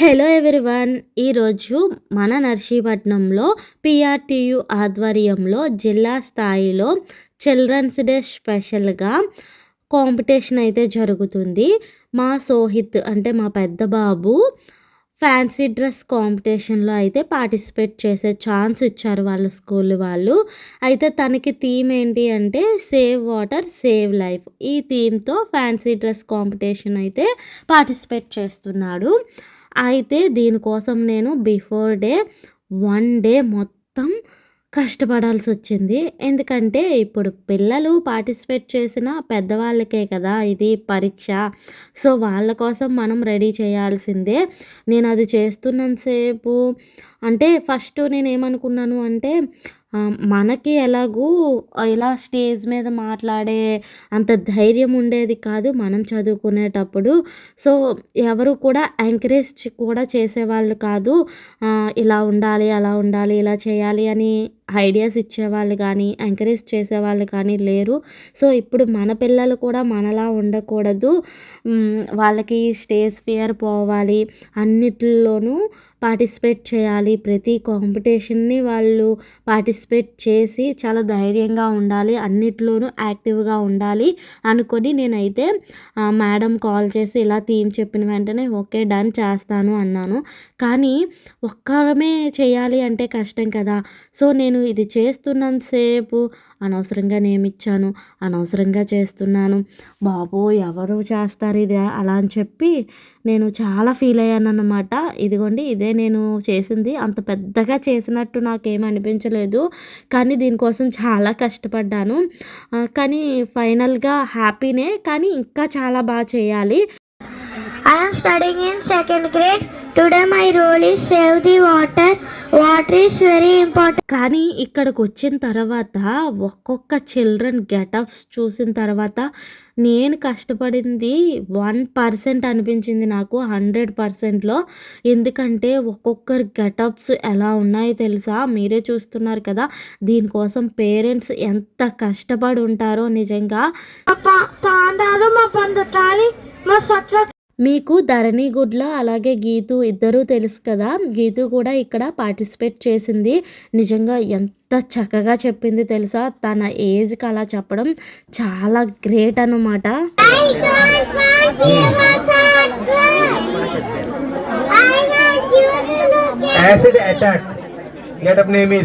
Hello everyone. ఈరోజు మన నర్సీపట్నంలో PRTU ఆధ్వర్యంలో జిల్లా స్థాయిలో చిల్డ్రన్స్ డే స్పెషల్గా కాంపిటీషన్ అయితే జరుగుతుంది. మా సోహిత్ అంటే మా పెద్ద బాబు ఫ్యాన్సీ డ్రెస్ కాంపిటీషన్లో అయితే పార్టిసిపేట్ చేసే ఛాన్స్ ఇచ్చారు వాళ్ళ స్కూల్ వాళ్ళు. అయితే తనకి థీమ్ ఏంటి అంటే సేవ్ వాటర్ సేవ్ లైఫ్. ఈ థీమ్తో ఫ్యాన్సీ డ్రెస్ కాంపిటీషన్ అయితే పార్టిసిపేట్ చేస్తున్నాడు. అయితే దీనికోసం నేను బిఫోర్ డే వన్ డే మొత్తం కష్టపడాల్సి వచ్చింది. ఎందుకంటే ఇప్పుడు పిల్లలు పార్టిసిపేట్ చేసిన పెద్దవాళ్ళకే కదా ఇది పరీక్ష. సో వాళ్ళ కోసం మనం రెడీ చేయాల్సిందే. నేను అది చేస్తున్నంతసేపు అంటే ఫస్ట్ నేను ఏమనుకున్నాను అంటే మనకి ఎలాగూ ఇలా స్టేజ్ మీద మాట్లాడే అంత ధైర్యం ఉండేది కాదు మనం చదువుకునేటప్పుడు. సో ఎవరు కూడా ఎంకరేజ్ కూడా చేసేవాళ్ళు కాదు ఇలా ఉండాలి అలా ఉండాలి ఇలా చేయాలి అని ఐడియాస్ ఇచ్చేవాళ్ళు కానీ ఎంకరేజ్ చేసేవాళ్ళు కానీ లేరు. సో ఇప్పుడు మన పిల్లలు కూడా మనలా ఉండకూడదు. వాళ్ళకి స్టేజ్ ఫియర్ పోవాలి. అన్నిటిలోనూ పార్టిసిపేట్ చేయాలి. ప్రతి కాంపిటీషన్ని వాళ్ళు పార్టిసిపేట్ చేసి చాలా ధైర్యంగా ఉండాలి. అన్నిట్లోనూ యాక్టివ్గా ఉండాలి అనుకొని నేనైతే మేడం కాల్ చేసి ఇలా థీమ్ చెప్పిన వెంటనే ఓకే డన్ చేస్తాను అన్నాను. కానీ ఒక్కరమే చేయాలి అంటే కష్టం కదా. సో నేను ఇది చేస్తున్నంతసేపు అనవసరంగా నేమిచ్చాను అనవసరంగా చేస్తున్నాను. బాబో ఎవరు చేస్తారు ఇది? అలా అని చెప్పి నేను చాలా ఫీల్ అయ్యాను అనమాట ఇదిగోండి ఇదే నేను చేసింది. అంత పెద్దగా చేసినట్టు నాకేం అనిపించలేదు. కానీ దీనికోసం చాలా కష్టపడ్డాను. కానీ ఫైనల్గా హ్యాపీనే కానీ ఇంకా చాలా బాగా చేయాలి. I'm studying in second grade today my role is save the water Water is very important. కానీ ఇక్కడికి వచ్చిన తర్వాత ఒక్కొక్క చిల్డ్రన్ గెటప్స్ చూసిన తర్వాత నేను కష్టపడింది వన్ పర్సెంట్ అనిపించింది నాకు హండ్రెడ్ పర్సెంట్లో. ఎందుకంటే ఒక్కొక్కరి గెటప్స్ ఎలా ఉన్నాయో తెలుసా? మీరే చూస్తున్నారు కదా దీనికోసం పేరెంట్స్ ఎంత కష్టపడి ఉంటారో నిజంగా. మా మీకు ధరణి గుడ్ల అలాగే గీతు ఇద్దరూ తెలుసు కదా. గీతు కూడా ఇక్కడ పార్టిసిపేట్ చేసింది. నిజంగా ఎంత చక్కగా చెప్పింది తెలుసా? తన ఏజ్కి అలా చెప్పడం చాలా గ్రేట్ అనమాట acid attack getup name my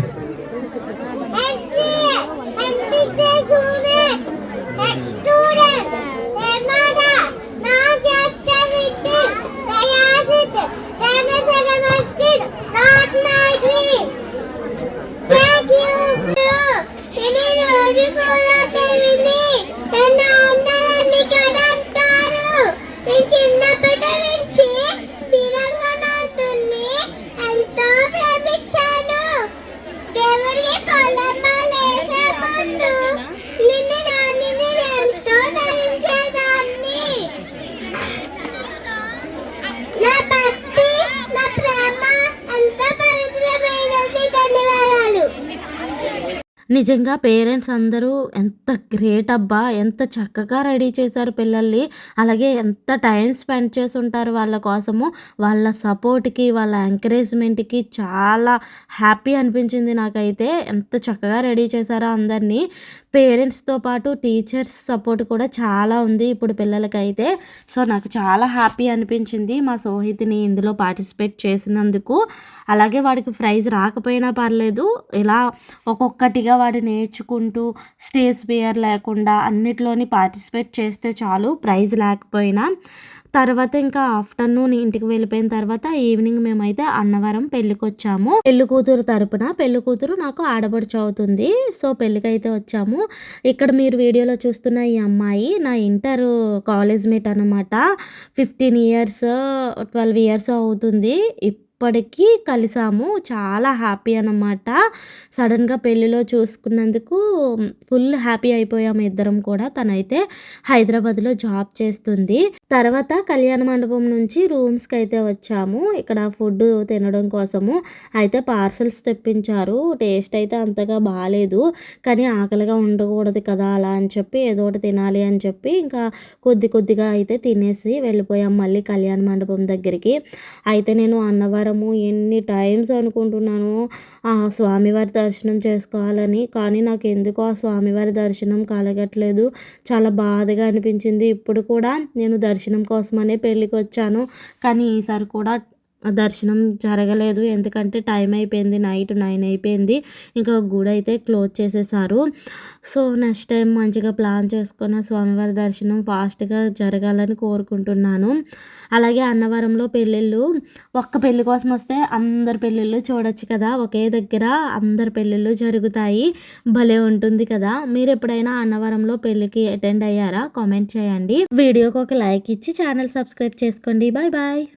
నిజంగా పేరెంట్స్ అందరూ ఎంత గ్రేట్ అబ్బా ఎంత చక్కగా రెడీ చేశారు పిల్లల్ని. అలాగే ఎంత టైం స్పెండ్ చేసి ఉంటారు వాళ్ళ కోసము. వాళ్ళ సపోర్ట్కి వాళ్ళ ఎంకరేజ్మెంట్కి చాలా హ్యాపీ అనిపించింది నాకైతే. ఎంత చక్కగా రెడీ చేశారో అందరినీ. పేరెంట్స్తో పాటు టీచర్స్ సపోర్ట్ కూడా చాలా ఉంది ఇప్పుడు పిల్లలకైతే. సో నాకు చాలా హ్యాపీ అనిపించింది మా సోహితిని ఇందులో పార్టిసిపేట్ చేసినందుకు. అలాగే వాడికి ప్రైజ్ రాకపోయినా పర్లేదు. ఇలా ఒక్కొక్కటిగా వాడు నేర్చుకుంటూ స్టేజ్ ఫియర్ లేకుండా అన్నిట్లోని పార్టిసిపేట్ చేస్తే చాలు ప్రైజ్ లేకపోయినా. తర్వాత ఇంకా ఆఫ్టర్నూన్ ఇంటికి వెళ్ళిపోయిన తర్వాత ఈవినింగ్ మేమైతే అన్నవరం పెళ్ళికి వచ్చాము పెళ్ళి కూతురు తరపున పెళ్ళి కూతురు నాకు ఆడపడుచు అవుతుంది. సో పెళ్ళికి అయితే వచ్చాము. ఇక్కడ మీరు వీడియోలో చూస్తున్న ఈ అమ్మాయి నా ఇంటర్ కాలేజ్ మేట్ అనమాట ఫిఫ్టీన్ ఇయర్స్ ట్వెల్వ్ ఇయర్స్ అవుతుంది. అప్పటికి కలిసాము. చాలా హ్యాపీ అనమాట సడన్గా పెళ్ళిలో చూసుకున్నందుకు ఫుల్ హ్యాపీ అయిపోయాము ఇద్దరం కూడా. తనైతే హైదరాబాద్లో జాబ్ చేస్తుంది. తర్వాత కళ్యాణ మండపం నుంచి రూమ్స్కి అయితే వచ్చాము. ఇక్కడ ఫుడ్ తినడం కోసము. అయితే పార్సల్స్ తెప్పించారు. టేస్ట్ అయితే అంతగా బాగాలేదు కానీ ఆకలిగా ఉండకూడదు కదా అలా అని చెప్పి ఏదో ఒకటి తినాలి అని చెప్పి ఇంకా కొద్ది కొద్దిగా అయితే తినేసి వెళ్ళిపోయాం మళ్ళీ కళ్యాణ మండపం దగ్గరికి. అయితే నేను అన్నవరం అన్నవరము ఎన్ని టైమ్స్ అనుకుంటున్నాను ఆ స్వామివారి దర్శనం చేసుకోవాలని. కానీ నాకు ఎందుకో ఆ స్వామివారి దర్శనం కలగట్లేదు. చాలా బాధగా అనిపించింది. ఇప్పుడు కూడా నేను దర్శనం కోసమనే పెళ్ళికి వచ్చాను కానీ ఈసారి కూడా దర్శనం జరగలేదు. ఎందుకంటే టైం అయిపోయింది నైట్ నైన్ అయిపోయింది. ఇంకా గుడి అయితే క్లోజ్ చేసేసారు. సో నెక్స్ట్ టైం మంచిగా ప్లాన్ చేసుకున్న స్వామివారి దర్శనం ఫాస్ట్గా జరగాలని కోరుకుంటున్నాను. అలాగే అన్నవరంలో పెళ్ళిళ్ళు ఒక్క పెళ్ళి కోసం వస్తే అందరి పెళ్ళిళ్ళు చూడొచ్చు కదా. ఒకే దగ్గర అందరి పెళ్ళిళ్ళు జరుగుతాయి. భలే ఉంటుంది కదా. మీరు ఎప్పుడైనా అన్నవరంలో పెళ్ళికి అటెండ్ అయ్యారా? కామెంట్ చేయండి. వీడియోకి ఒక లైక్ ఇచ్చి ఛానల్ సబ్స్క్రైబ్ చేసుకోండి. Bye bye